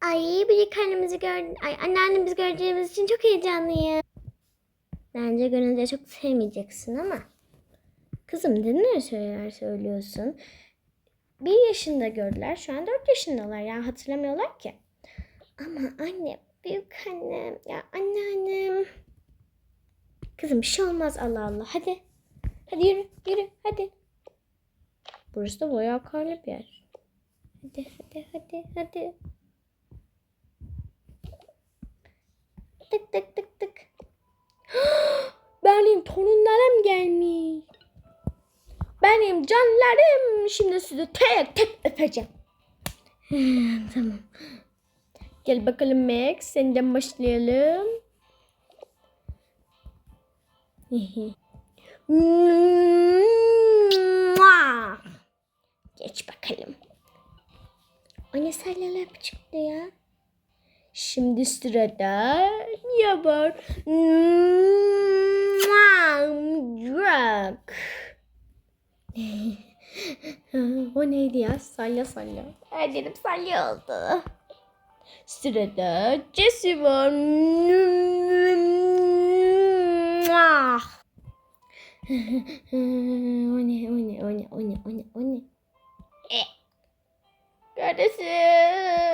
Ay büyük annemizi gör Ay anneannemizi göreceğimiz için çok heyecanlıyım. Bence görünce çok sevmeyeceksin ama. Kızım öyle şeyler söylüyorsun? Bir yaşında gördüler. Şu an dört yaşındalar. Ya hatırlamıyorlar ki. Ama anne, büyük annem, ya anneannem. Kızım bir şey olmaz Allah Allah. Hadi. Hadi yürü, yürü, hadi. Burası da bayağı karlı bir yer. Hadi, hadi, hadi, hadi. Tık tık tık tık. Benim torunlarım gelmiş. Benim canlarım. Şimdi sizi tek tek öpeceğim. tamam. Gel bakalım Max. Senden başlayalım. Geç bakalım. Anne salyalar çıktı ya. Şimdi sırada ne var? Drug. o neydi ya? Salya salya. Her yerim salya oldu. Sırada Jessie var. o ne, o ne, o ne, o ne, o ne, o ne? E.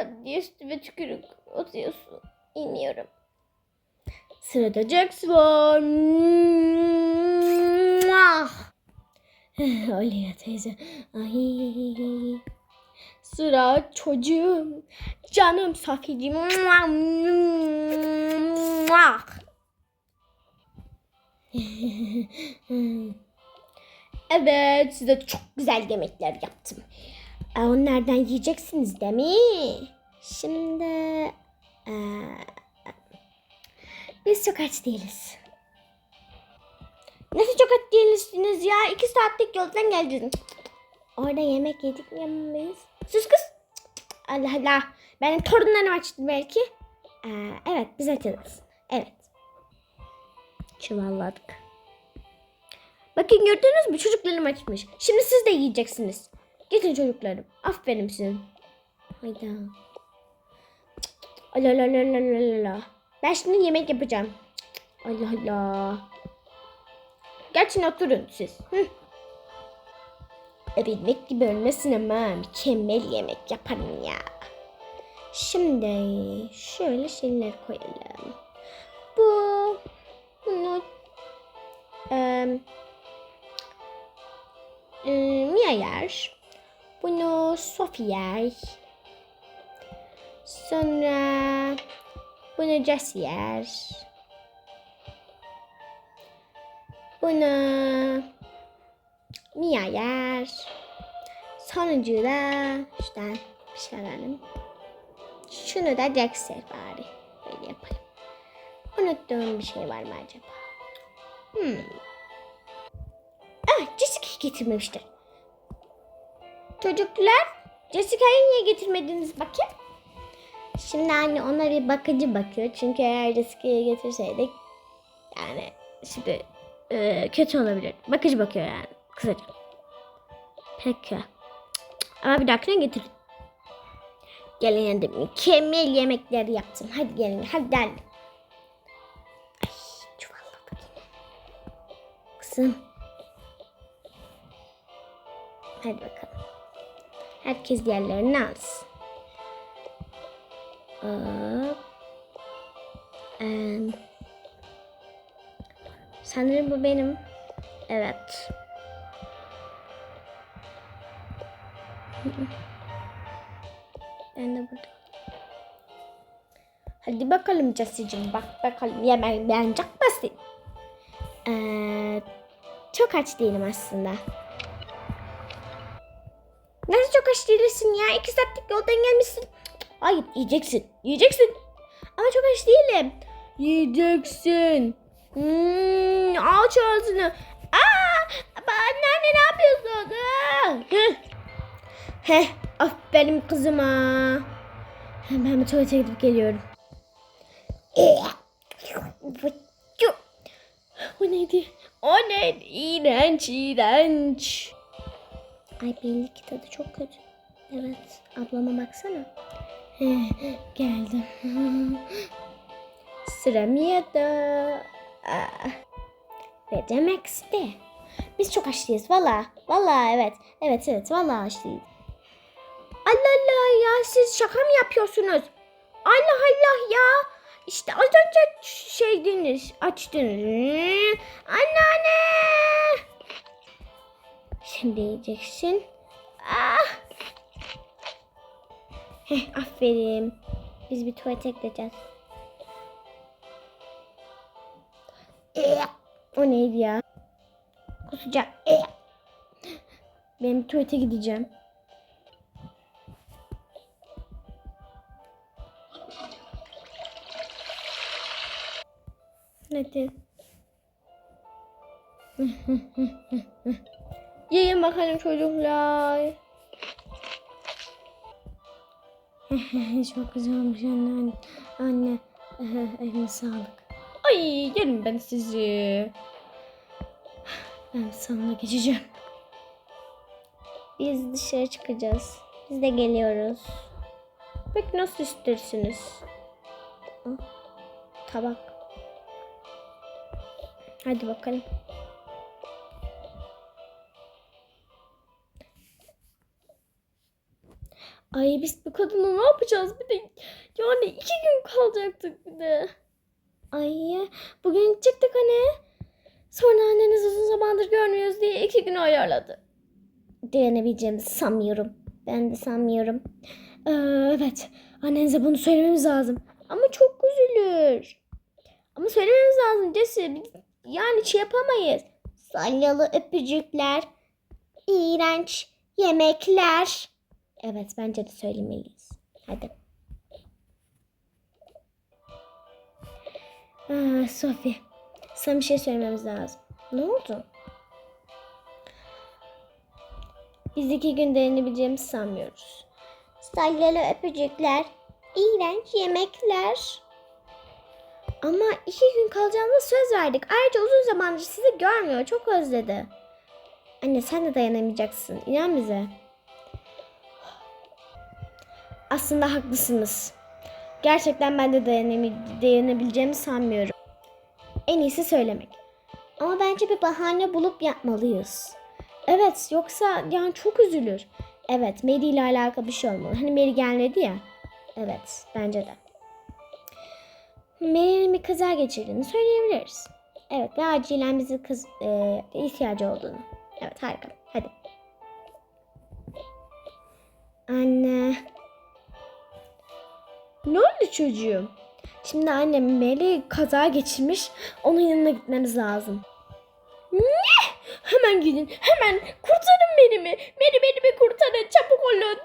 Neredesin? Niye üstüme tükürük atıyorsun? Bilmiyorum. Sırada Jax var. Olya teyze. Ay. Sıra çocuğum. Canım Safi'cim. evet size çok güzel yemekler yaptım. E, Onlardan yiyeceksiniz değil mi? Şimdi e, biz çok aç değiliz. Nasıl çok aç değilsiniz ya? İki saatlik yoldan geldiniz. Orada yemek yedik mi yemeyiz? Sus kız. Allah Allah. Benim torunlarım açtı belki. Ee, evet biz açarız. Evet. Çuvalladık. Bakın gördünüz mü? Çocuklarım açmış. Şimdi siz de yiyeceksiniz. Gidin çocuklarım. Aferin size. Hayda. Allah Allah Allah Allah Allah. Ben şimdi yemek yapacağım. Allah Allah. Geçin oturun siz. Hı. Övülmek gibi ölmesin ama mükemmel yemek yaparım ya. Şimdi şöyle şeyler koyalım. Bu bunu eee e, Mia yer. Bunu Sophie yer. Sonra bunu Jessie yer. Bunu Mia yer. Sonuncuyu da şuradan bir şey alalım. Şunu da Jax yer bari. Böyle yapalım. Unuttuğum bir şey var mı acaba? Hmm. Ah, Jessica'yı getirmemişler. Çocuklar, Jessica'yı niye getirmediniz bakayım? Şimdi anne ona bir bakıcı bakıyor. Çünkü eğer Jessica'yı getirseydik yani şimdi e, kötü olabilir. Bakıcı bakıyor yani kısaca. Peki. Ama bir dahakine getir. Gelin yanında mükemmel yemekler yaptım. Hadi gelin hadi gel. Ay çuvalladık yine. Kızım. Hadi bakalım. Herkes yerlerini alsın. Hop. Em, sanırım bu benim. Evet. Ben de burada. Hadi bakalım Casi'cim bak bakalım yemek beğenecek misin? Ee, çok aç değilim aslında. Çok aç ya? İki saatlik yoldan gelmişsin. Hayır yiyeceksin. Yiyeceksin. Ama çok aç değilim. Yiyeceksin. Hmm, aç ağzını. Aa, anneanne ne yapıyorsun? Heh. Heh, aferin kızıma. Hemen bir tuvalete gidip geliyorum. O neydi? O neydi? İğrenç, iğrenç. Ay belli ki tadı çok kötü. Evet, ablama baksana. Geldim. Sıra Mia'da. Aa. Ve iste. Biz çok açlıyız valla. Valla evet. Evet evet valla açlıyız. Allah Allah ya siz şaka mı yapıyorsunuz? Allah Allah ya. İşte az önce şeydiniz açtınız. Anneanne. Şimdi yiyeceksin. Ah. Heh aferin. Biz bir tuvalete gideceğiz. O neydi ya? Kusacak. Ben bir tuvalete gideceğim. Hadi. Yiyin bakalım çocuklar. Çok güzel olmuş anne. Anne. Eline sağlık. Ay yerim ben sizi. Ben sana geçeceğim. Biz dışarı çıkacağız. Biz de geliyoruz. Peki nasıl istersiniz? Tabak. Hadi bakalım. Ay biz bu kadına ne yapacağız bir de yani iki gün kalacaktık bir de. Ay bugün gidecektik hani. Sonra anneniz uzun zamandır görmüyoruz diye iki gün ayarladı. Dayanabileceğimizi sanmıyorum. Ben de sanmıyorum. Ee, evet annenize bunu söylememiz lazım. Ama çok üzülür. Ama söylememiz lazım Jesse. Yani şey yapamayız. Salyalı öpücükler. iğrenç yemekler. Evet bence de söylemeliyiz. Hadi. Aa, Sophie. Sana bir şey söylememiz lazım. Ne oldu? Biz iki gün dayanabileceğimizi sanmıyoruz. Salyalı öpücükler. iğrenç yemekler. Ama iki gün kalacağımıza söz verdik. Ayrıca uzun zamandır sizi görmüyor. Çok özledi. Anne sen de dayanamayacaksın. İnan bize. Aslında haklısınız. Gerçekten ben de dayanabileceğimi sanmıyorum. En iyisi söylemek. Ama bence bir bahane bulup yapmalıyız. Evet yoksa yani çok üzülür. Evet Mary ile alakalı bir şey olmalı. Hani Mary gelmedi ya. Evet bence de. Mary'nin bir kaza geçirdiğini söyleyebiliriz. Evet ve acilen bizi kız e, ihtiyacı olduğunu. Evet harika. Hadi. Anne. Ne oldu çocuğum? Şimdi annem Mary kaza geçirmiş. Onun yanına gitmemiz lazım. Ne? Hemen gidin. Hemen kurtarın beni mi? Beni beni mi kurtarın? Çabuk olun.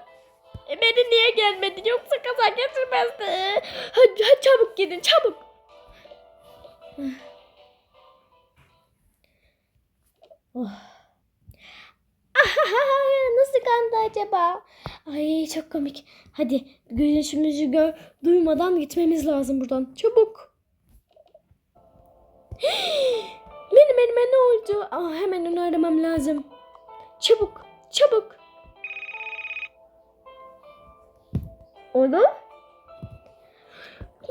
E, Beni niye gelmedi? Yoksa kaza geçirmezdi. Hadi, hadi çabuk gidin çabuk. Oh. Ahaha, Nasıl kandı acaba? Ay çok komik. Hadi güneşimizi gör, duymadan gitmemiz lazım buradan. Çabuk. benim elime ne oldu? Aa, hemen onu aramam lazım. Çabuk, çabuk. Oğlum?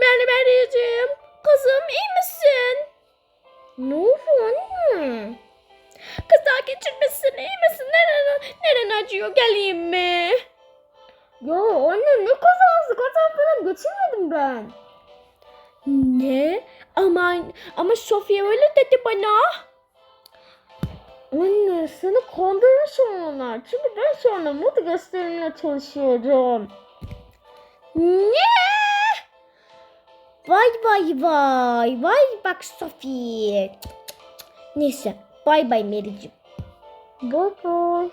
Benim anneciğim. Kızım iyi misin? Ne oldu anne? Kaza geçirmişsin iyi misin? Neren, neren acıyor geleyim mi? Ya anne ne kazası? Kaza falan geçirmedim ben. Ne? Ama ama Sofya öyle dedi bana. Anne seni kandırmış onlar. Çünkü ben sonra moda gösterimine çalışıyorum. Ne? Vay vay vay. Vay bak Sophie. Neyse. Bay bay Mary'cim. Bye bye.